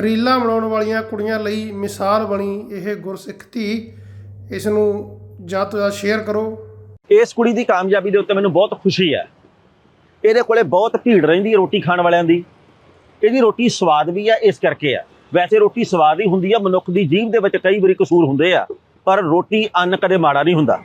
ਰੀਲਾਂ ਬਣਾਉਣ ਵਾਲੀਆਂ ਕੁੜੀਆਂ ਲਈ ਮਿਸਾਲ ਬਣੀ ਇਹ ਗੁਰਸਿੱਖ ਧੀ। ਇਸ ਨੂੰ ਜ਼ਿਆਦਾ ਤੋਂ ਜ਼ਿਆਦਾ ਸ਼ੇਅਰ ਕਰੋ। ਇਸ ਕੁੜੀ ਦੀ ਕਾਮਯਾਬੀ ਦੇ ਉੱਤੇ ਮੈਨੂੰ ਬਹੁਤ ਖੁਸ਼ੀ ਹੈ। ਇਹਦੇ ਕੋਲੇ ਬਹੁਤ ਭੀੜ ਰਹਿੰਦੀ ਹੈ ਰੋਟੀ ਖਾਣ ਵਾਲਿਆਂ ਦੀ। ਇਹਦੀ ਰੋਟੀ ਸਵਾਦ ਵੀ ਹੈ, ਇਸ ਕਰਕੇ ਹੈ। ਵੈਸੇ ਰੋਟੀ ਸਵਾਦ ਹੀ ਹੁੰਦੀ ਹੈ, ਮਨੁੱਖ ਦੀ ਜੀਭ ਦੇ ਵਿੱਚ ਕਈ ਵਾਰੀ ਕਸੂਰ ਹੁੰਦੇ ਆ, ਪਰ ਰੋਟੀ ਅੰਨ ਕਦੇ ਮਾੜਾ ਨਹੀਂ ਹੁੰਦਾ।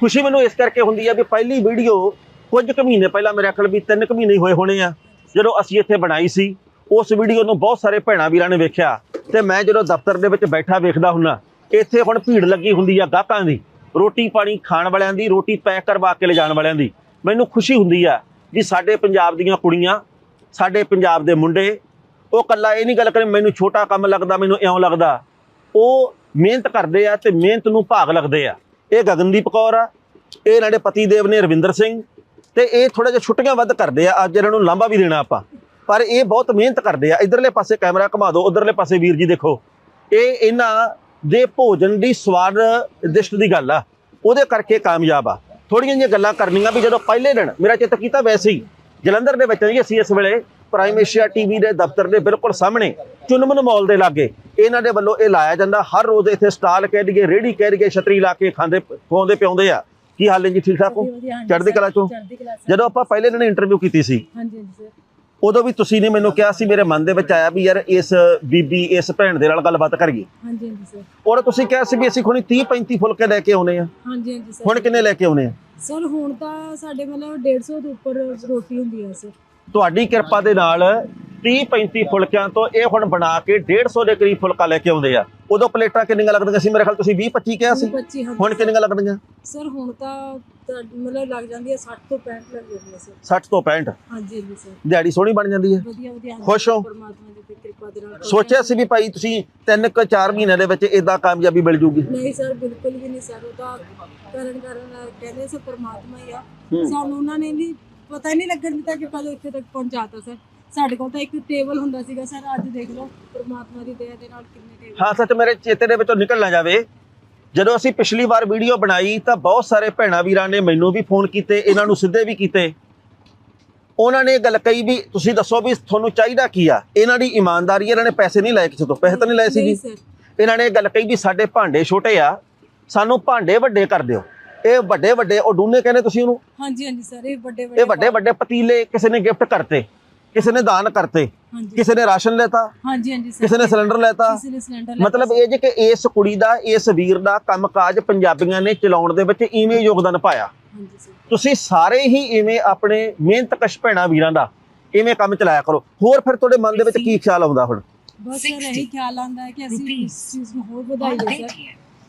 ਖੁਸ਼ੀ ਮੈਨੂੰ ਇਸ ਕਰਕੇ ਹੁੰਦੀ ਹੈ ਵੀ ਪਹਿਲੀ ਵੀਡੀਓ ਕੁਝ ਕੁ ਮਹੀਨੇ ਪਹਿਲਾਂ ਮੇਰੇ ਖਿਆਲ ਵੀ ਤਿੰਨ ਕੁ ਮਹੀਨੇ ਹੋਏ ਹੋਣੇ ਆ, ਜਦੋਂ ਅਸੀਂ ਇੱਥੇ ਬਣਾਈ ਸੀ। ਉਸ ਵੀਡੀਓ ਨੂੰ ਬਹੁਤ ਸਾਰੇ ਭੈਣਾਂ ਵੀਰਾਂ ਨੇ ਵੇਖਿਆ ਤੇ ਮੈਂ ਜਦੋਂ ਦਫ਼ਤਰ ਦੇ ਵਿੱਚ ਬੈਠਾ ਵੇਖਦਾ ਹੁੰਨਾ, ਇੱਥੇ ਹੁਣ ਭੀੜ ਲੱਗੀ ਹੁੰਦੀ ਆ ਗਾਹਕਾਂ ਦੀ, ਰੋਟੀ ਪਾਣੀ ਖਾਣ ਵਾਲਿਆਂ ਦੀ, ਰੋਟੀ ਪੈਕ ਕਰਵਾ ਕੇ ਲਿਜਾਣ ਵਾਲਿਆਂ ਦੀ। ਮੈਨੂੰ ਖੁਸ਼ੀ ਹੁੰਦੀ ਆ ਵੀ ਸਾਡੇ ਪੰਜਾਬ ਦੀਆਂ ਕੁੜੀਆਂ, ਸਾਡੇ ਪੰਜਾਬ ਦੇ ਮੁੰਡੇ, ਉਹ ਕੱਲਾ ਇਹ ਨਹੀਂ ਗੱਲ ਕਰੇ ਮੈਨੂੰ ਛੋਟਾ ਕੰਮ ਲੱਗਦਾ, ਮੈਨੂੰ ਇਉਂ ਲੱਗਦਾ। ਉਹ ਮਿਹਨਤ ਕਰਦੇ ਆ ਤੇ ਮਿਹਨਤ ਨੂੰ ਭਾਗ ਲੱਗਦੇ ਆ। ਇਹ ਗਗਨਦੀਪ ਕੌਰ ਆ, ਇਹ ਇਹਨਾਂ ਦੇ ਪਤੀ ਦੇਵ ਨੇ ਰਵਿੰਦਰ ਸਿੰਘ, ਤੇ ਇਹ ਥੋੜਾ ਜਿਹਾ ਛੁੱਟੀਆਂ ਵੱਧ ਕਰਦੇ ਆ, ਅੱਜ ਇਹਨਾਂ ਨੂੰ ਲਾਂਭਾ ਵੀ ਦੇਣਾ ਆਪਾਂ। ਪਰ ਇਹ ਬਹੁਤ ਮਿਹਨਤ ਕਰਦੇ ਆ। ਇਧਰਲੇ ਪਾਸੇ ਕੈਮਰਾ ਘੁਮਾ ਦਿਓ ਉਧਰਲੇ ਪਾਸੇ ਵੀਰ ਜੀ ਦੇਖੋ। ਇਹ ਇਹਨਾਂ ਦੇ ਭੋਜਨ ਦੀ ਸਵਾਦ ਦਿਸ਼ਟ ਦੀ ਗੱਲ ਆ। ਉਹਦੇ ਕਰਕੇ ਕਾਮਯਾਬ ਆ। ਥੋੜੀਆਂ ਜਿਹੀਆਂ ਗੱਲਾਂ ਕਰਨੀਆਂ ਵੀ ਜਦੋਂ ਪਹਿਲੇ ਦਿਨ ਮੇਰਾ ਚਿੱਤ ਕੀਤਾ ਵੈਸੇ ਹੀ ਜਲੰਧਰ ਦੇ ਵਿੱਚ ਜੀ ਅਸੀਂ ਇਸ ਵੇਲੇ ਪ੍ਰਾਈਮ ਏਸ਼ੀਆ ਟੀਵੀ ਦੇ ਦਫ਼ਤਰ ਦੇ ਬਿਲਕੁਲ ਸਾਹਮਣੇ ਚੁਨਮਨ ਮਾਲ ਦੇ ਲਾਗੇ ਇਹਨਾਂ ਦੇ ਵੱਲੋਂ ਇਹ ਲਾਇਆ ਜਾਂਦਾ। ਹਰ ਰੋਜ਼ ਇੱਥੇ ਸਟਾਲ ਕਹਿ ਦਈਏ ਰੇੜੀ ਕਹਿ ਦਈਏ ਛਤਰੀ ਲਾ ਕੇ ਖਾਂਦੇ ਖਵਾਉਂਦੇ ਪਿਆਉਂਦੇ ਆ। ਕੀ ਹਾਲ ਹੈ ਜੀ ਠੀਕ ਠਾਕ ਹੋ? ਚੜ੍ਹਦੀ ਕਲਾ ਚੋਂ। ਜਦੋਂ ਆਪਾਂ ਪਹਿਲੇ ਦਿਨ ਇੰਟਰਵਿਊ ਕੀਤੀ ਸੀ ਹਾਂਜੀ ਹਾਂਜੀ ਸਰ। ਉਦੋਂ ਵੀ ਤੁਸੀਂ ਨੇ ਮੈਨੂੰ ਕਿਹਾ ਸੀ ਮੇਰੇ ਮਨ ਦੇ ਵਿੱਚ ਆਇਆ ਵੀ ਯਾਰ ਇਸ ਬੀਬੀ ਇਸ ਭੈਣ ਦੇ ਨਾਲ ਗੱਲਬਾਤ ਕਰੀਏ। ਹਾਂਜੀ ਹਾਂਜੀ ਸਰ। ਔਰ ਤੁਸੀਂ ਕਿਹਾ ਸੀ ਵੀ ਅਸੀਂ ਖੁਣੀ 30 35 ਫੁਲਕੇ ਲੈ ਕੇ ਆਉਨੇ ਆ। ਹਾਂਜੀ ਹਾਂਜੀ ਸਰ। ਹੁਣ ਕਿੰਨੇ ਲੈ ਕੇ ਆਉਨੇ ਆ? ਸਰ ਹੁਣ ਤਾਂ ਸਾਡੇ ਮਤਲਬ 150 ਦੇ ਉੱਪਰ ਰੋਟੀ ਹੁੰਦੀ ਹੈ ਸਰ। ਤੁਹਾਡੀ ਕਿਰਪਾ ਦੇ ਨਾਲ 30 35 ਫੁਲਕਿਆਂ ਤੋਂ ਇਹ ਹੁਣ ਬਣਾ ਕੇ 150 ਦੇ ਕਰੀਬ ਫੁਲਕਾ ਲੈ ਕੇ ਆਉਂਦੇ ਆ। ਉਦੋਂ ਪਲੇਟਾਂ ਕਿੰਨੀਆਂ ਲੱਗਦੀਆਂ ਸੀ? ਮੇਰੇ ਖਿਆਲ ਤੁਸੀਂ 20 25 ਕਿਹਾ ਸੀ। 25 ਹਾਂਜੀ। ਹੁਣ ਕਿੰਨੀਆਂ ਲੱਗਦੀਆਂ? ਸਰ ਹੁਣ ਤਾਂ ਮਤਲਬ ਲੱਗ ਜਾਂਦੀ ਹੈ 60 ਤੋਂ 65 ਲੱਗ ਜਾਂਦੀ ਹੈ ਸਰ। 60 ਤੋਂ 65 ਹਾਂਜੀ ਹਾਂਜੀ ਸਰ। ਦਿਹਾੜੀ ਸੋਹਣੀ ਬਣ ਜਾਂਦੀ ਹੈ। ਵਧੀਆ ਵਧੀਆ ਖੁਸ਼ ਹੋ? ਪਰਮਾਤਮਾ ਦੀ ਕਿਰਪਾ ਦੇ ਨਾਲ ਸੋਚਿਆ ਸੀ ਵੀ ਭਾਈ ਤੁਸੀਂ ਤਿੰਨ ਕੁ ਚਾਰ ਮਹੀਨਿਆਂ ਦੇ ਵਿੱਚ ਇਦਾਂ ਕਾਮਯਾਬੀ ਮਿਲ ਜੂਗੀ? ਨਹੀਂ ਸਰ ਬਿਲਕੁਲ ਵੀ ਨਹੀਂ ਸਰ। ਉਹ ਤਾਂ ਕਰਨ ਕਰਨ ਕਹਿੰਦੇ ਸਰ ਪਰਮਾਤਮਾ ਹੀ ਆ। ਸਾਨੂੰ ਉਹਨਾਂ ਨੇ ਵੀ ਪਤਾ ਨਹੀਂ ਲੱਗਣ ਦਿੱਤਾ ਕਿ ਕਦੋਂ ਇੱਥੇ ਤੱਕ ਪਹੁੰਚਾਤਾ ਸਰ। ਸਾਡੇ ਕੋਲ ਤਾਂ ਇੱਕ ਟੇਬਲ ਹੁੰਦਾ ਸੀਗਾ ਸਰ ਅੱਜ ਦੇਖ ਲਓ ਪਰਮਾਤਮਾ ਦੀ ਦਇਆ ਦੇ ਨਾਲ ਕਿੰਨੇ ਟੇਬਲ ਹਾਂ ਸੱਚ ਮੇਰੇ ਚੇਤੇ ਦੇ ਵਿੱਚੋਂ ਨਿਕਲ ਨਾ ਜਾਵੇ। ਜਦੋਂ ਅਸੀਂ ਪਿਛਲੀ ਵਾਰ ਵੀਡੀਓ ਬਣਾਈ ਤਾਂ ਬਹੁਤ ਸਾਰੇ ਭੈਣਾਂ ਵੀਰਾਂ ਨੇ ਮੈਨੂੰ ਵੀ ਫੋਨ ਕੀਤੇ ਇਹਨਾਂ ਨੂੰ ਸਿੱਧੇ ਵੀ ਕੀਤੇ। ਉਹਨਾਂ ਨੇ ਗੱਲ ਕਹੀ ਵੀ ਤੁਸੀਂ ਦੱਸੋ ਵੀ ਤੁਹਾਨੂੰ ਚਾਹੀਦਾ ਕੀ ਆ? ਇਹਨਾਂ ਦੀ ਇਮਾਨਦਾਰੀ ਇਹਨਾਂ ਨੇ ਪੈਸੇ ਨਹੀਂ ਲਏ ਕਿਸੇ ਤੋਂ। ਪੈਸੇ ਤਾਂ ਨਹੀਂ ਲਏ ਸੀ ਜੀ ਇਹਨਾਂ ਨੇ ਗੱਲ ਕਹੀ ਵੀ ਸਾਡੇ ਭਾਂਡੇ ਛੋਟੇ ਆ ਸਾਨੂੰ ਭਾਂਡੇ ਵੱਡੇ ਕਰ ਦਿਓ। ਇਹ ਵੱਡੇ ਵੱਡੇ ਉਹ ਡੂਨੇ ਕਹਿੰਦੇ ਤੁਸੀਂ ਉਹਨੂੰ? ਹਾਂਜੀ ਹਾਂਜੀ ਸਰ ਇਹ ਵੱਡੇ ਵੱਡੇ ਇਹ ਵੱਡੇ ਵੱਡੇ ਪਤੀਲੇ ਕਿਸੇ ਨੇ ਗਿਫਟ ਕਰਤੇ ਕਿਸੇ ਨੇ ਦਾਨ ਕਰਤੇ ਕਿਸੇ ਨੇ ਰਾਸ਼ਨ ਲੈਤਾ ਹਾਂਜੀ ਹਾਂਜੀ ਸਰ। ਕਿਸੇ ਨੇ ਸਿਲੰਡਰ ਲੈਤਾ। ਕਿਸੇ ਨੇ ਸਿਲੰਡਰ ਲੈ ਮਤਲਬ ਇਹ ਜੇ ਕਿ ਇਸ ਕੁੜੀ ਦਾ ਇਸ ਵੀਰ ਦਾ ਕੰਮਕਾਜ ਪੰਜਾਬੀਆਂ ਨੇ ਚਲਾਉਣ ਦੇ ਵਿੱਚ ਇਵੇਂ ਯੋਗਦਾਨ ਪਾਇਆ। ਹਾਂਜੀ ਸਰ। ਤੁਸੀਂ ਸਾਰੇ ਹੀ ਇਵੇਂ ਆਪਣੇ ਮਿਹਨਤ ਕਸ਼ ਭੈਣਾਂ ਵੀਰਾਂ ਦਾ ਇਵੇਂ ਕੰਮ ਚਲਾਇਆ ਕਰੋ। ਹੋਰ ਫਿਰ ਤੁਹਾਡੇ ਮਨ ਦੇ ਵਿੱਚ ਕੀ ਖਿਆਲ ਆਉਂਦਾ ਹੁਣ? ਬਸ ਸਰ ਇਹੀ ਖਿਆਲ ਆਉਂਦਾ ਹੈ ਕਿ ਅਸੀਂ ਇਸ ਚੀਜ਼ ਨੂੰ ਹੋਰ ਵਧਾਈਏ ਸਰ।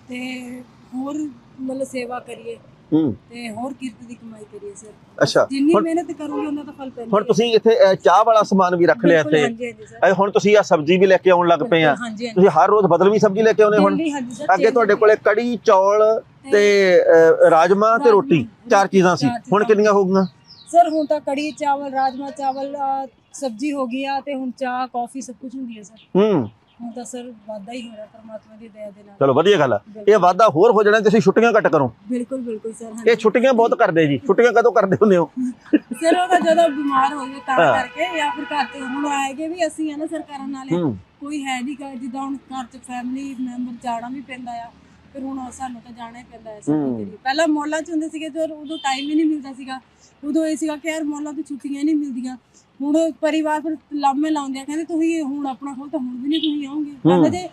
ਤੇ ਹੋਰ ਮਤਲਬ ਸੇਵਾ ਕਰੀਏ। ਹੂੰ। ਤੇ ਹੋਰ ਕਿਰਤ ਦੀ ਕਮਾਈ ਕਰੀਏ ਸਰ। ਅੱਛਾ ਜਿੰਨੀ ਹੁਣ ਮਿਹਨਤ ਕਰੋਗੇ ਉਹਨਾਂ ਦਾ ਫਲ ਪੈਂਦਾ ਹੁਣ ਤੁਸੀਂ ਇੱਥੇ ਅਹ, ਚਾਹ ਵਾਲਾ ਸਮਾਨ ਵੀ ਰੱਖ ਲਿਆ ਬਿਲਕੁਲ, ਇੱਥੇ। ਹਾਂਜੀ ਹਾਂਜੀ ਸਰ। ਅਹ, ਹੁਣ ਤੁਸੀਂ ਆ ਸਬਜ਼ੀ ਵੀ ਲੈ ਕੇ ਆਉਣ ਲੱਗ ਪਏ ਆ। ਹਾਂਜੀ ਹਾਂਜੀ। ਤੁਸੀਂ ਹਰ ਰੋਜ਼ ਬਦਲਵੀਂ ਸਬਜ਼ੀ ਲੈ ਕੇ ਆਉਨੇ ਹੁਣ। ਦਿੱਲੀ, ਹਾਂਜੀ ਸਰ ਅੱਗੇ ਤੁਹਾਡੇ ਕੋਲੇ ਕੜੀ ਚੌਲ ਤੇ ਅਹ, ਰਾਜਮਾ ਤੇ ਰੋਟੀ। ਚਾਰ ਚੀਜ਼ਾਂ ਸੀ। ਹੁਣ ਕਿੰਨੀਆਂ ਹੋ ਗਈਆਂ? ਸਰ ਹੁਣ ਤਾਂ ਕੜੀ ਚਾਵਲ ਰਾਜਮਾ ਚਾਵਲ ਸਬਜ਼ੀ ਹੋ ਗਈ ਆ ਤੇ ਹੁਣ ਚਾਹ ਕਾਫੀ ਸਭ ਕੁਝ ਹੁੰਦੀ ਹੈ ਸਰ। ਹੂੰ। ਹੁਣ ਤਾਂ ਸਰ ਵਾਧਾ ਹੀ ਹੋ ਰਿਹਾ ਪਰਮਾਤਮਾ ਦੀ ਦਇਆ ਦੇ ਨਾਲ। ਚਲੋ ਵਧੀਆ ਗੱਲ ਆ। ਇਹ ਵਾਅਦਾ ਹੋਰ ਹੋ ਜਾਣਾ ਤੁਸੀਂ ਛੁੱਟੀਆਂ ਘੱਟ ਕਰੋ। ਬਿਲਕੁਲ ਬਿਲਕੁਲ ਸਰ ਇਹ ਹਾਂਜੀ ਛੁੱਟੀਆਂ ਬਹੁਤ ਕਰਦੇ ਜੀ। ਛੁੱਟੀਆਂ ਕਦੋਂ ਕਰਦੇ ਹੁੰਦੇ ਹੋ? ਸਰ ਉਹ ਤਾਂ ਜਦੋਂ ਬਿਮਾਰ ਹੋ ਗਏ ਤਾਂ ਹਾਂ। ਕਰਕੇ ਜਾਂ ਫਿਰ ਘਰ ਤੇ ਹੁਣ ਆਏਗੇ ਵੀ ਅਸੀਂ ਆ ਨਾ ਸਰ ਕਰਨ ਵਾਲੇ ਹੂੰ। ਕੋਈ ਹੈ ਨਹੀਂ ਜਿੱਦਾਂ ਹੁਣ ਘਰ ਚ ਫੈਮਿਲੀ ਮੈਂਬਰ ਜਾਣਾ ਵੀ ਪੈਂਦਾ ਆ। ਫਿਰ ਹੁਣ ਸਾਨੂੰ ਤਾਂ ਜਾਣਾ ਹੀ ਪੈਂਦਾ ਹੈ ਕਰੀਏ ਪਹਿਲਾਂ ਮੌਲਾਂ ਚ ਹੁੰਦੇ ਸੀਗੇ ਜਦੋਂ ਉਦੋਂ ਟਾਈਮ ਹੀ ਨਹੀਂ ਮਿਲਦਾ ਸੀਗਾ। ਉਦੋਂ ਇਹ ਸੀਗਾ ਕਿ ਯਾਰ ਮੌਲਾਂ ਤੋਂ ਛੁੱਟੀਆਂ ਨਹੀਂ ਮਿਲਦੀਆਂ। ਹੁਣ ਪਰਿਵਾਰ ਫਿਰ ਲਾਮੇ ਲਾਉਂਦੇ ਆ ਕਹਿੰਦੇ ਤੁਸੀਂ ਹੁਣ ਆਪਣਾ ਖੋਲ ਤਾਂ ਹੁਣ ਵੀ ਨਹੀਂ ਤੁਸੀਂ ਆਉਂਗੇ। ਕਹਿੰਦੇ ਜੇ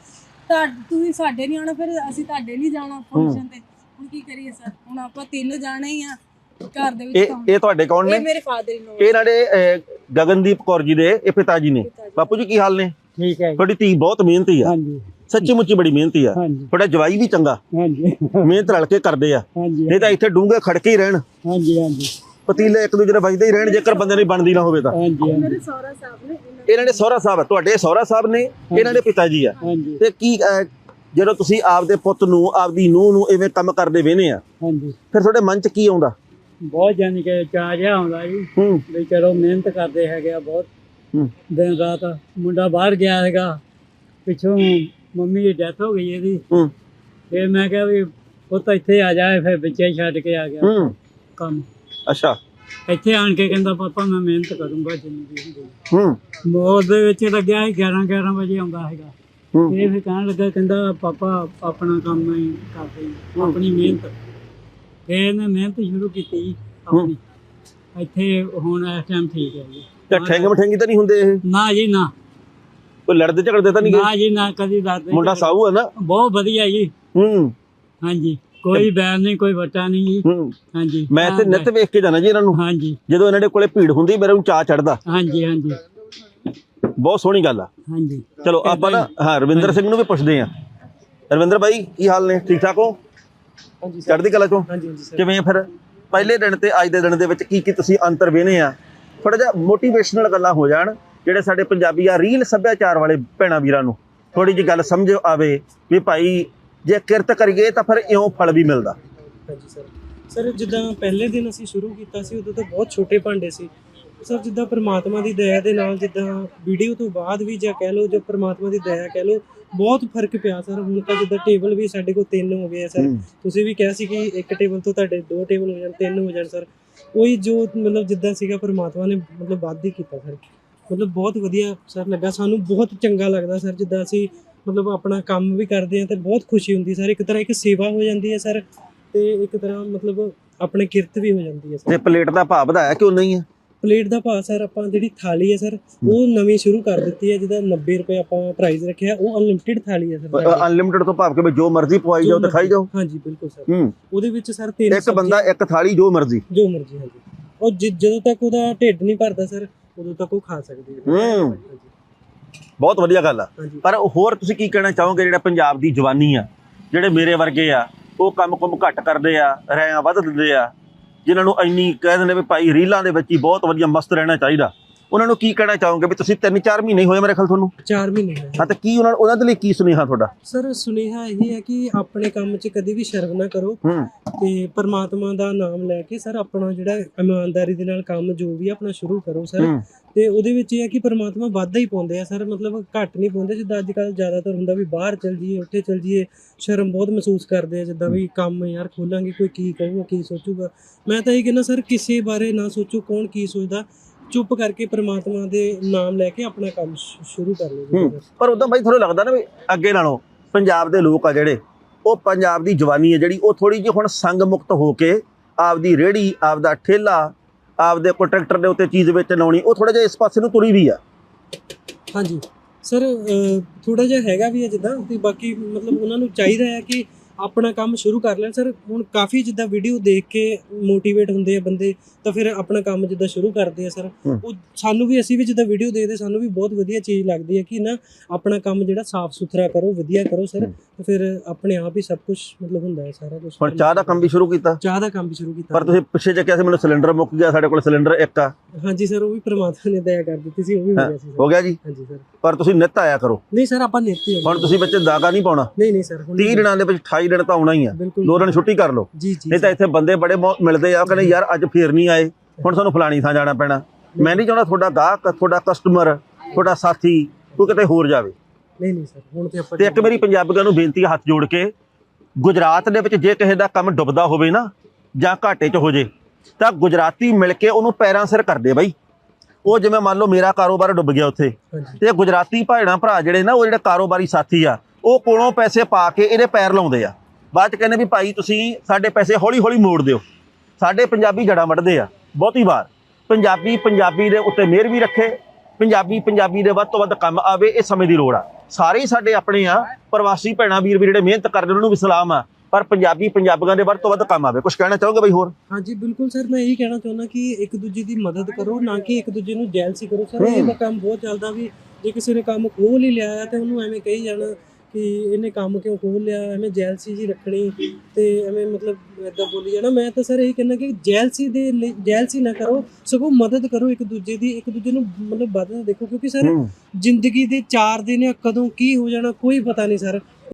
ਤਾਂ ਤੁਸੀਂ ਸਾਡੇ ਨਹੀਂ ਆਉਣਾ ਫਿਰ ਅਸੀਂ ਤੁਹਾਡੇ ਨਹੀਂ ਜਾਣਾ ਫੰਕਸ਼ਨ ਤੇ। ਹੁਣ ਕੀ ਕਰੀਏ ਸਰ ਹੁਣ ਆਪਾਂ ਤਿੰਨ ਜਾਣੇ ਹੀ ਆ ਘਰ ਦੇ ਵਿੱਚ ਇਹ ਤਾਂ ਇਹ ਤੁਹਾਡੇ ਕੌਣ ਇਹ ਨੇ ਮੇਰੇ ਫਾਦਰ ਇਨ ਇਹ ਇਹਨਾਂ ਦੇ ਅਹ, ਗਗਨਦੀਪ ਕੌਰ ਜੀ ਦੇ ਇਹ ਪਿਤਾ ਜੀ ਨੇ। ਬਾਪੂ ਜੀ ਕੀ ਹਾਲ ਨੇ? ਠੀਕ ਹੈ ਜੀ। ਤੁਹਾਡੀ ਧੀ ਬਹੁਤ ਮਿਹਨਤੀ ਆ। ਹਾਂਜੀ। ਸੱਚੀ ਮੁੱਚੀ ਬੜੀ ਮਿਹਨਤੀ ਆ। ਹਾਂਜੀ। ਤੁਹਾਡਾ ਜਵਾਈ ਵੀ ਚੰਗਾ। ਹਾਂਜੀ। ਮਿਹਨਤ ਰਲ ਕੇ ਕਰਦੇ ਆ। ਹਾਂਜੀ। ਨਹੀਂ ਤਾਂ ਇੱਥੇ ਡੂੰਘੇ ਖੜਕੇ ਹੀ ਰਹਿਣ। ਹਾਂਜੀ ਹਾਂਜੀ। ਪਤੀਲੇ ਇੱਕ ਦੂਜੇ ਦੇ ਵੱਜਦੇ ਹੀ ਰਹਿਣ ਜੇਕਰ ਬੰਦੇ ਦੀ ਬਣਦੀ ਨਾ ਹੋਵੇ ਤਾਂ। ਹਾਂਜੀ ਹਾਂਜੀ। ਸਹੁਰਾ ਸਾਹਿਬ ਨੇ ਇਹਨਾਂ ਇਹਨਾਂ ਦੇ ਸਹੁਰਾ ਸਾਹਿਬ ਆ, ਤੁਹਾਡੇ ਸਹੁਰਾ ਸਾਹਿਬ ਨੇ ਇਹਨਾਂ ਦੇ ਪਿਤਾ ਜੀ ਆ। ਹਾਂਜੀ। ਤੇ ਕੀ ਅਹ, ਜਦੋਂ ਤੁਸੀਂ ਆਪਦੇ ਪੁੱਤ ਨੂੰ ਆਪਦੀ ਨੂੰਹ ਨੂੰ ਇਵੇਂ ਕੰਮ ਕਰਦੇ ਵੇਨੇ ਆ ਹਾਂਜੀ। ਫਿਰ ਤੁਹਾਡੇ ਮਨ 'ਚ ਕੀ ਆਉਂਦਾ? ਬਹੁਤ ਜਾਨੀ ਕਿ ਚਾਅ ਜਿਹਾ ਆਉਂਦਾ ਜੀ। ਹੂੰ। ਵੀ ਚਲੋ ਮਿਹਨਤ ਕਰਦੇ ਹੈਗੇ ਆ ਬਹੁਤ। ਹੂੰ। ਦਿਨ ਰਾਤ ਮੁੰਡਾ ਬਾਹਰ ਗਿਆ ਹੈਗਾ। ਪਿੱਛੋਂ ਮੰਮੀ ਦੀ ਡੈਥ ਹੋ ਗਈ ਇਹਦੀ। ਹੂੰ। ਫਿਰ ਮੈਂ ਕਿਹਾ ਵੀ ਪੁੱਤ ਇੱਥੇ ਆ ਜਾਏ ਫਿਰ ਵਿੱਚੇ ਹੀ ਛੱਡ ਕੇ ਆ ਗਿਆ। ਹੂੰ। ਕੰਮ। ਅੱਛਾ। ਇੱਥੇ ਆਣ ਕੇ ਕਹਿੰਦਾ ਪਾਪਾ ਮੈਂ ਮਿਹਨਤ ਕਰੂੰਗਾ ਵੀ ਹੁੰਦੀ ਹੂੰ। ਮੌਤ ਦੇ ਵਿੱਚ ਲੱਗਿਆ ਸੀ 11 11 ਵਜੇ ਆਉਂਦਾ ਹੈਗਾ। ਹੂੰ। ਇਹ ਫਿਰ ਕਹਿਣ ਲੱਗਾ ਕਹਿੰਦਾ ਪਾਪਾ ਆਪਣਾ ਕੰਮ ਹੀ ਕਰਦੇ ਹਾਂ, ਆਪਣੀ ਮਿਹਨਤ। ਫਿਰ ਇਹਨੇ ਮਿਹਨਤ ਸ਼ੁਰੂ ਕੀਤੀ ਜੀ ਆਪਣੀ। ਇੱਥੇ ਹੁਣ ਇਸ ਟਾਈਮ ਠੀਕ ਹੈ ਜੀ। ਤੇ ਠੈਂਗ ਮਠੈਂਗੀ ਤਾਂ ਨਹੀਂ ਹੁੰਦੇ ਇਹ? ਨਾ ਜੀ ਨਾ। ਕੋਈ ਲੜਦੇ ਝਗੜਦੇ ਤਾਂ ਨਹੀਂ ਗਏ? ਨਾ ਜੀ ਨਾ ਕਦੀ ਦੱਸਦੇ ਮੁੰਡਾ ਸਾਊ ਹੈ ਨਾ? ਬਹੁਤ ਵਧੀਆ ਜੀ। ਹੂੰ। ਹਾਂਜੀ ਕੋਈ ਬੈਨ ਨਹੀਂ ਕੋਈ ਵਟਾ ਨਹੀਂ ਜੀ। ਹੂੰ। ਹਾਂਜੀ। ਮੈਂ ਤੇ ਨਿੱਤ ਵੇਖ ਕੇ ਜਾਣਾ ਜੀ ਇਹਨਾਂ ਨੂੰ। ਹਾਂਜੀ। ਜਦੋਂ ਇਹਨਾਂ ਦੇ ਕੋਲੇ ਭੀੜ ਹੁੰਦੀ ਮੇਰੇ ਨੂੰ ਚਾਹ ਚੜਦਾ ਹਾਂਜੀ ਹਾਂਜੀ। ਬਹੁਤ ਸੋਹਣੀ ਗੱਲ ਆ। ਹਾਂਜੀ। ਚਲੋ ਆਪਾਂ ਨਾ ਹਾਂ ਰਵਿੰਦਰ ਸਿੰਘ ਨੂੰ ਵੀ ਪੁੱਛਦੇ ਆ ਰਵਿੰਦਰ ਭਾਈ ਕੀ ਹਾਲ ਨੇ? ਠੀਕ ਠਾਕ ਹੋ? ਹਾਂਜੀ ਸਰ। ਚੜ੍ਹਦੀ ਕਲਾ ਚੋਂ? ਹਾਂਜੀ ਹਾਂਜੀ ਕਿਵੇਂ ਫਿਰ? ਪਹਿਲੇ ਦਿਨ ਤੇ ਅੱਜ ਦੇ ਦਿਨ ਦੇ ਵਿੱਚ ਕੀ ਕੀ ਤੁਸੀਂ ਅੰਤਰ ਵੇਨੇ ਆ? ਥੋੜਾ ਜਿਹਾ ਮੋਟੀਵੇਸ਼ਨਲ ਗੱਲਾਂ ਹੋ ਜਾਣ। ਜਿਹੜੇ ਸਾਡੇ ਪੰਜਾਬੀ ਆ ਰੀਲ ਸੱਭਿਆਚਾਰ ਵਾਲੇ ਭੈਣਾਂ ਵੀਰਾਂ ਨੂੰ ਥੋੜੀ ਜੀ ਗੱਲ ਸਮਝ ਆਵੇ ਵੀ ਭਾਈ ਜੇ ਕਿਰਤ ਕਰੀਏ ਤਾਂ ਫਿਰ ਇਉਂ ਫਲ ਵੀ ਮਿਲਦਾ। ਹਾਂਜੀ ਸਰ। ਸਰ ਜਿੱਦਾਂ ਪਹਿਲੇ ਦਿਨ ਅਸੀਂ ਸ਼ੁਰੂ ਕੀਤਾ ਸੀ ਉਦੋਂ ਤਾਂ ਬਹੁਤ ਛੋਟੇ ਭਾਂਡੇ ਸੀ। ਸਰ ਜਿੱਦਾਂ ਪ੍ਰਮਾਤਮਾ ਦੀ ਦਇਆ ਦੇ ਨਾਲ ਜਿੱਦਾਂ ਵੀਡੀਓ ਤੋਂ ਬਾਅਦ ਵੀ ਜਾਂ ਕਹਿ ਲਓ ਜੋ ਪ੍ਰਮਾਤਮਾ ਦੀ ਦਇਆ ਕਹਿ ਲਓ ਬਹੁਤ ਫ਼ਰਕ ਪਿਆ ਸਰ। ਹੁਣ ਤਾਂ ਜਿੱਦਾਂ ਟੇਬਲ ਵੀ ਸਾਡੇ ਕੋਲ ਤਿੰਨ ਹੋ ਗਏ ਆ ਸਰ। ਤੁਸੀਂ ਵੀ ਕਿਹਾ ਸੀ ਕਿ ਇੱਕ ਟੇਬਲ ਤੋਂ ਤੁਹਾਡੇ ਦੋ ਟੇਬਲ ਹੋ ਜਾਣ ਤਿੰਨ ਹੋ ਜਾਣ ਸਰ। ਉਹੀ ਜੋ ਮਤਲਬ ਜਿੱਦਾਂ ਸੀਗਾ ਪ੍ਰਮਾਤਮਾ ਨੇ ਮਤਲਬ ਵੱਧ ਹੀ ਕੀਤਾ ਸਰ। ਮਤਲਬ ਬਹੁਤ ਵਧੀਆ ਸਰ ਲੱਗਾ। ਸਾਨੂੰ ਬਹੁਤ ਚੰਗਾ ਲੱਗਦਾ ਸਰ ਜਿੱਦਾਂ ਅਸੀਂ ਮਤਲਬ ਆਪਣਾ ਕੰਮ ਵੀ ਕਰਦੇ ਆ ਤੇ ਬਹੁਤ ਖੁਸ਼ੀ ਹੁੰਦੀ ਸਰ। ਇੱਕ ਤਰ੍ਹਾਂ ਇੱਕ ਸੇਵਾ ਹੋ ਜਾਂਦੀ ਹੈ ਸਰ ਤੇ ਇੱਕ ਤਰ੍ਹਾਂ ਮਤਲਬ ਆਪਣੇ ਕਿਰਤ ਵੀ ਹੋ ਜਾਂਦੀ ਹੈ ਸਰ। ਤੇ ਪਲੇਟ ਦਾ ਭਾਅ ਵਧਾਇਆ ਕਿਉਂ ਨਹੀਂ ਹੈ ਪਲੇਟ ਦਾ ਭਾਅ ਸਰ ਆਪਾਂ ਜਿਹੜੀ ਥਾਲੀ ਹੈ ਸਰ ਉਹ ਨਵੀਂ ਸ਼ੁਰੂ ਕਰ ਦਿੱਤੀ ਹੈ। ਜਿਹਦਾ 90 ਰੁਪਏ ਆਪਾਂ ਪ੍ਰਾਈਸ ਰੱਖਿਆ ਉਹ ਅਨਲਿਮਿਟਿਡ ਥਾਲੀ ਹੈ ਸਰ। ਅਨਲਿਮਿਟਿਡ ਤੋਂ ਭਾਵ ਕਿ ਵੀ ਜੋ ਮਰਜ਼ੀ ਪਵਾਈ ਜਾਓ ਤੇ ਖਾਈ ਜਾਓ। ਹਾਂਜੀ ਬਿਲਕੁਲ ਸਰ। ਹੂੰ। ਉਹਦੇ ਵਿੱਚ ਸਰ ਤਿੰਨ ਇੱਕ ਬੰਦਾ ਇੱਕ ਥਾਲੀ ਜੋ ਮਰਜ਼ੀ। ਜੋ ਮਰਜ਼ੀ ਹਾਂਜੀ। ਉਹ ਜਿ- ਜਦੋਂ ਤੱਕ ਉਹਦਾ ਢਿੱਡ ਨਹੀਂ ਭਰਦਾ ਸਰ ਉਦੋਂ ਤੱਕ ਉਹ ਖਾ ਸਕਦੇ ਹੈ। ਹੂੰ। ਹਾਂਜੀ। ਬਹੁਤ ਵਧੀਆ ਗੱਲ ਆ। ਪਰ ਹੋਰ ਤੁਸੀਂ ਕੀ ਕਹਿਣਾ ਚਾਹੋਗੇ ਜਿਹੜਾ ਪੰਜਾਬ ਦੀ ਜਵਾਨੀ ਆ? ਜਿਹੜੇ ਮੇਰੇ ਵਰਗੇ ਆ ਉਹ ਕੰਮ ਕੁਮ ਘੱਟ ਕਰਦੇ ਆ ਰਿਆਂ ਵੱਧ ਦਿੰਦੇ ਆ ਜਿਨ੍ਹਾਂ ਨੂੰ ਇੰਨੀ ਕਹਿ ਦਿੰਦੇ ਵੀ ਭਾਈ ਰੀਲਾਂ ਦੇ ਵਿੱਚ ਹੀ ਬਹੁਤ ਵਧੀਆ ਮਸਤ ਰਹਿਣਾ ਚਾਹੀਦਾ। ਉਹਨਾਂ ਨੂੰ ਕੀ ਕਹਿਣਾ ਚਾਹੋਗੇ ਵੀ ਤੁਸੀਂ 3-4 ਮਹੀਨੇ ਹੋਏ ਮੇਰੇ ਖਿਆਲ ਤੁਹਾਨੂੰ? 4 ਮਹੀਨੇ ਹੋਏ। ਹਾਂ ਤੇ ਕੀ ਉਹਨਾਂ ਉਹਨਾਂ ਦੇ ਲਈ ਕੀ ਸੁਨੇਹਾ ਤੁਹਾਡਾ? ਸਰ ਸੁਨੇਹਾ ਇਹ ਹੈ ਕਿ ਆਪਣੇ ਕੰਮ 'ਚ ਕਦੀ ਵੀ ਸ਼ਰਮ ਨਾ ਕਰੋ ਤੇ ਪਰਮਾਤਮਾ ਦਾ ਨਾਮ ਲੈ ਕੇ ਸਰ ਆਪਣਾ ਜਿਹੜਾ ਇਮਾਨਦਾਰੀ ਦੇ ਨਾਲ ਕੰਮ ਜੋ ਵੀ ਆਪਣਾ ਸ਼ੁਰੂ ਕਰੋ ਸਰ। ਤੇ ਉਹਦੇ ਵਿੱਚ ਇਹ ਹੈ ਕਿ ਪਰਮਾਤਮਾ ਵਾਧਾ ਹੀ ਪਾਉਂਦੇ ਆ ਸਰ ਮਤਲਬ ਘੱਟ ਨਹੀਂ ਪਾਉਂਦੇ। ਜਿੱਦਾਂ ਅੱਜ ਕੱਲ ਜ਼ਿਆਦਾਤਰ ਹੁੰਦਾ ਵੀ ਬਾਹਰ ਚਲ ਜਾਈਏ ਉੱਥੇ ਚਲ ਜਾਈਏ ਸ਼ਰਮ ਬਹੁਤ ਮਹਿਸੂਸ ਕਰਦੇ ਆ ਜਿੱਦਾਂ ਵੀ ਕੰਮ ਯਾਰ ਖੋਲਾਂਗੇ ਕੋਈ ਕੀ ਕਹੂਗਾ ਕੀ ਸੋਚੂਗਾ। ਮੈਂ ਤਾਂ ਇਹ ਕਹਿੰਦਾ ਸਰ ਕਿਸੇ ਬਾਰੇ ਨਾ ਸੋਚੋ ਕੌਣ ਕੀ ਸੋਚਦਾ? ਚੁੱਪ ਕਰਕੇ ਪਰਮਾਤਮਾ ਦੇ ਨਾਮ ਲੈ ਕੇ ਆਪਣਾ ਕੰਮ ਸ਼- ਸ਼ੁਰੂ ਕਰ ਲਓ। ਪਰ ਉਦੋਂ ਬਾਈ ਤੁਹਾਨੂੰ ਲੱਗਦਾ ਨਾ ਵੀ ਅੱਗੇ ਨਾਲੋਂ ਪੰਜਾਬ ਦੇ ਲੋਕ ਆ ਜਿਹੜੇ ਉਹ ਪੰਜਾਬ ਦੀ ਜਵਾਨੀ ਹੈ ਜਿਹੜੀ ਉਹ ਥੋੜੀ ਜਿਹੀ ਹੁਣ ਸੰਗ ਮੁਕਤ ਹੋ ਕੇ ਆਪਦੀ ਰੇੜੀ ਆਪਦਾ ਠੇਲਾ ਆਪਦੇ ਕੋਈ ਟਰੈਕਟਰ ਦੇ ਉੱਤੇ ਚੀਜ਼ ਵਿੱਚ ਲਾਉਣੀ ਉਹ ਥੋੜਾ ਜਿਹਾ ਇਸ ਪਾਸੇ ਨੂੰ ਤੁਰੀ ਵੀ ਆ। ਹਾਂਜੀ। ਸਰ ਥੋੜਾ ਜਿਹਾ ਹੈਗਾ ਵੀ ਹੈ ਜਿੱਦਾਂ ਤੇ ਬਾਕੀ ਮਤਲਬ ਉਹਨਾਂ ਨੂੰ ਚਾਹੀਦਾ ਹੈ ਕਿ ਆਪਣਾ ਕੰਮ ਸ਼ੁਰੂ ਕਰ ਲੈਣ। ਸਰ ਹੁਣ ਕਾਫੀ ਜਿੱਦਾਂ ਵੀਡੀਓ ਦੇਖ ਕੇ ਮੋਟੀਵੇਟ ਹੁੰਦੇ ਆ ਬੰਦੇ ਤਾਂ ਫਿਰ ਆਪਣਾ ਕੰਮ ਜਿੱਦਾਂ ਸ਼ੁਰੂ ਕਰਦੇ ਆ ਸਰ। ਉਹ ਸਾਨੂੰ ਵੀ ਅਸੀਂ ਵੀ ਜਿੱਦਾਂ ਵੀਡੀਓ ਦੇਖਦੇ ਸਾਨੂੰ ਵੀ ਬਹੁਤ ਵਧੀਆ ਚੀਜ਼ ਲੱਗਦੀ ਹੈ ਕਿ ਨਾ ਆਪਣਾ ਕੰਮ ਜਿਹੜਾ ਸਾਫ਼ ਸੁਥਰਾ ਕਰੋ ਵਧੀਆ ਕਰੋ ਸਰ। ਤੇ ਫਿਰ ਆਪਣੇ ਆਪ ਹੀ ਸਭ ਕੁਝ ਮਤਲਬ ਹੁੰਦਾ ਹੈ ਸਾਰਾ ਕੁਝ ਹੁਣ ਚਾਹ ਦਾ ਕੰਮ ਵੀ ਸ਼ੁਰੂ ਕੀਤਾ? ਚਾਹ ਦਾ ਕੰਮ ਵੀ ਸ਼ੁਰੂ ਕੀਤਾ। ਪਰ ਤੁਸੀਂ ਪਿੱਛੇ ਜੇ ਕਿਹਾ ਸੀ ਮੈਨੂੰ ਸਿਲੰਡਰ ਮੁੱਕ ਗਿਆ ਸਾਡੇ ਕੋਲ ਸਿਲੰਡਰ ਇੱਕ ਆ। ਹਾਂਜੀ ਸਰ ਉਹ ਵੀ ਪ੍ਰਮਾਤਮਾ ਨੇ ਦਇਆ ਕਰ ਦਿੱਤੀ ਸੀ ਉਹ ਵੀ ਹੋ ਗਿਆ ਸੀ ਹੋ ਗਿਆ ਜੀ? ਹਾਂਜੀ ਸਰ। ਪਰ ਤੁਸੀਂ ਨਿੱਤ ਆਇਆ ਕਰੋ। ਨਹੀਂ ਸਰ ਆਪਾਂ ਨਿੱਤੀ ਹੋ ਹੁਣ ਤੁਸੀਂ ਬੱਚੇ ਦਾਗਾ ਨਹੀਂ ਪਾਉਣਾ? ਨਹੀਂ ਨਹੀਂ ਸਰ ਹੁਣ 30 ਦਿਨਾਂ ਦੇ ਵਿੱਚ 28 ਦਿਨ ਤਾਂ ਆਉਣਾ ਹੀ ਆ। ਦੋ ਦਿਨ ਛੁੱਟੀ ਕਰ ਲਓ। ਨਹੀਂ ਤਾਂ ਇੱਥੇ ਬੰਦੇ ਬੜੇ ਬਹੁਤ ਮਿਲਦੇ ਆ ਕਹਿੰਦੇ ਯਾਰ ਅੱਜ ਫੇਰ ਨਹੀਂ ਆਏ। ਹੁਣ ਸਾਨੂੰ ਫਲਾਣੀ ਥਾਂ ਜਾਣਾ ਪੈਣਾ। ਮੈਂ ਨਹੀਂ ਚਾਹੁੰਦਾ ਤੁਹਾਡਾ ਗਾਹਕ ਤੁਹਾਡਾ ਕਸਟਮਰ ਤੁਹਾਡਾ ਸਾਥੀ ਕੋਈ ਕਿਤੇ ਹੋਰ ਜਾਵੇ। ਨਹੀਂ ਨਹੀਂ ਸਰ ਹੁਣ ਤੇ ਆਪਾਂ ਤੇ ਇੱਕ ਮੇਰੀ ਪੰਜਾਬੀਆਂ ਨੂੰ ਬੇਨਤੀ ਹੱਥ ਜੋੜ ਕੇ ਗੁਜਰਾਤ ਦੇ ਵਿੱਚ ਜੇ ਕਿਸੇ ਦਾ ਕੰਮ ਡੁੱਬਦਾ ਹੋਵੇ ਨਾ ਜਾਂ ਘਾਟੇ 'ਚ ਹੋ ਜੇ ਤਾਂ ਗੁਜਰਾਤੀ ਮਿਲ ਕੇ ਉਹਨੂੰ ਪੈਰਾਂ ਸਿਰ ਕਰਦੇ ਬਾਈ। ਉਹ ਜਿਵੇਂ ਮੰਨ ਲਓ ਮੇਰਾ ਕਾਰੋਬਾਰ ਡੁੱਬ ਗਿਆ ਉੱਥੇ। ਤੇ ਗੁਜਰਾਤੀ ਭਾਈਣਾ ਭਰਾ ਜਿਹੜੇ ਨਾ ਉਹ ਜਿਹੜੇ ਕਾਰੋਬਾਰੀ ਸਾਥੀ ਆ ਉਹ ਕੋਲੋਂ ਪੈਸੇ ਪਾ ਕੇ ਇਹਦੇ ਪੈਰ ਲਾਉਂਦੇ ਆ। ਬਾਅਦ ਚ ਕਹਿੰਦੇ ਵੀ ਭਾਈ ਤੁਸੀਂ ਸਾਡੇ ਪੈਸੇ ਹੌਲੀ ਹੌਲੀ ਮੋੜ ਦਿਓ। ਸਾਡੇ ਪੰਜਾਬੀ ਜੜਾਂ ਵੱਢਦੇ ਆ, ਬਹੁਤੀ ਵਾਰ। ਪੰਜਾਬੀ ਪੰਜਾਬੀ ਦੇ ਉੱਤੇ ਮਿਹਰ ਵੀ ਰੱਖੇ। ਪੰਜਾਬੀ ਪੰਜਾਬੀ ਦੇ ਵੱਧ ਤੋਂ ਵੱਧ ਕੰਮ ਆਵੇ, ਇਹ ਸਮੇਂ ਦੀ ਲੋੜ ਆ। ਸਾਰੇ ਹੀ ਸਾਡੇ ਆਪਣੇ ਆ, ਪ੍ਰਵਾਸੀ ਭੈਣਾਂ, ਵੀਰ ਵੀ ਜਿਹੜੇ ਮਿਹਨਤ ਕਰਦੇ, ਉਹਨਾਂ ਨੂੰ ਵੀ ਸਲਾਮ ਆ। ਪਰ ਪੰਜਾਬੀ, ਪੰਜਾਬੀਆਂ ਦੇ ਵੱਧ ਤੋਂ ਵੱਧ ਕੰਮ ਆਵੇ। ਕੁਝ ਕਹਿਣਾ ਚਾਹੋਗੇ ਬਈ ਹੋਰ? ਹਾਂਜੀ, ਬਿਲਕੁਲ ਸਰ, ਮੈਂ ਇਹੀ ਕਹਿਣਾ ਚਾਹੁੰਦਾ ਕਿ ਇੱਕ ਦੂਜੇ ਦੀ ਮਦਦ ਕਰੋ, ਨਾ ਕਿ ਇੱਕ ਦੂਜੇ ਨੂੰ ਜੈਲਸੀ ਕਰੋ। ਸਰ, ਇਹ ਕੰਮ ਬਹੁਤ ਚੱਲਦਾ ਵੀ ਜੇ ਕਿਸੇ ਨੇ ਕੰਮ ਖੋਲ ਹੀ ਲਿਆ ਤੇ ਉਹਨੂੰ ਐਵੇਂ ਕਹੀ ਜਾਣਾ। ਕਿ ਇਹਨੇ ਕੰਮ ਕਿਉਂ ਖੋਲ ਲਿਆ? ਐਵੇਂ ਜੈਲਸੀ ਜੀ ਰੱਖਣੀ ਤੇ ਐਵੇਂ ਮਤਲਬ ਏਦਾਂ ਬੋਲੀ ਜਾਣਾ। ਮੈਂ ਤਾਂ ਸਰ ਇਹੀ ਕਹਿੰਦਾ ਕਿ ਜੈਲਸੀ ਦੇ ਲਈ ਜੈਲਸੀ ਨਾ ਕਰੋ। ਸਗੋਂ ਮਦਦ ਕਰੋ ਇੱਕ ਦੂਜੇ ਦੀ ਇੱਕ ਦੂਜੇ ਨੂੰ ਮਤਲਬ ਵੱਧਦਾ ਦੇਖੋ ਕਿਉਂਕਿ ਸਰ। ਜ਼ਿੰਦਗੀ ਦੇ ਚਾਰ ਦਿਨ ਆ ਕਦੋਂ ਕੀ ਹੋ ਜਾਣਾ ਕੋਈ ਪਤਾ ਨਹੀਂ ਸਰ